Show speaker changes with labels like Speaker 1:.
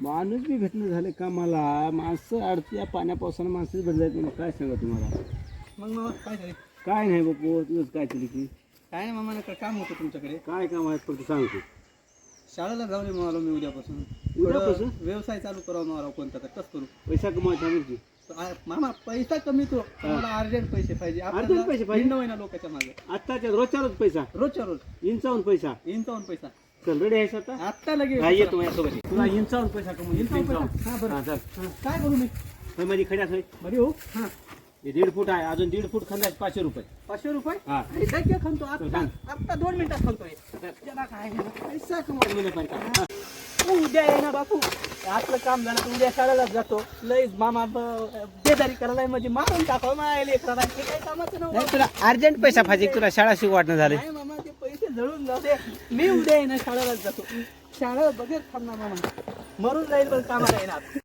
Speaker 1: माणूस बी भेटणं झाले कामाला माणसं अडत्या पाण्या पावसानं माणसं भेट जायचं काय सांगा तुम्हाला?
Speaker 2: मग मग काय झाले
Speaker 1: काय नाही बापू तुझंच काय तरी की.
Speaker 2: काय नाही मामा नका काम होतं तुमच्याकडे.
Speaker 1: काय काम आहे फक्त सांगतो
Speaker 2: शाळेला जाऊन ये म्हणालो मी उद्यापासून.
Speaker 1: उद्यापासून?
Speaker 2: थोडं व्यवसाय चालू करावा म्हणाला कोणता तर. कसं करू?
Speaker 1: पैसा कमावायचा म्हणजे.
Speaker 2: आ- मामा पैसा कमी तो. मला अर्जंट पैसे पाहिजे.
Speaker 1: Urgent पैसे पाहिजे?
Speaker 2: होईना लोकांच्या मागे.
Speaker 1: आत्ताच्या रोजच्या रोज पैसा?
Speaker 2: रोजच्या रोज.
Speaker 1: इंचावून पैसा?
Speaker 2: इंचावून पैसा.
Speaker 1: आहेस आता?
Speaker 2: आत्ता लगेच.
Speaker 1: हा येतो माझ्यासोबत ये. तुला इंचावून पैसा कमवून
Speaker 2: इंचावून
Speaker 1: इंचावून
Speaker 2: पैसा? हा, बरं.
Speaker 1: चल.
Speaker 2: काय करू मी?
Speaker 1: होय माझी खड्यात होय.
Speaker 2: बरी हो? हा.
Speaker 1: हे दीड फूट आहे अजून दीड फूट खंदायचे पाचशे रुपये.
Speaker 2: पाचशे रुपये?
Speaker 1: हा.
Speaker 2: अरे, धक्के खांतो आत्ता दोन मिनिटात खांतोय त्याला काय आहे ना? पैसा
Speaker 1: का?
Speaker 2: तू उद्या आहे ना बापू. आतलं काम झालं तर उद्या शाळेला जातो. लय मामा ब- बेदारी करायला म्हणजे मारून टाकावं हे काही कामाचं.
Speaker 1: नाही तुला अर्जंट पैसा पाहिजे तुला शाळा शिकू वाटणं झाले
Speaker 2: नाही मामा. जळून जाऊ दे. मी उद्या येणार शाळेला जातो. शाळा बघत थांबणार मामा. मरून जाईल पण कामाला येणार.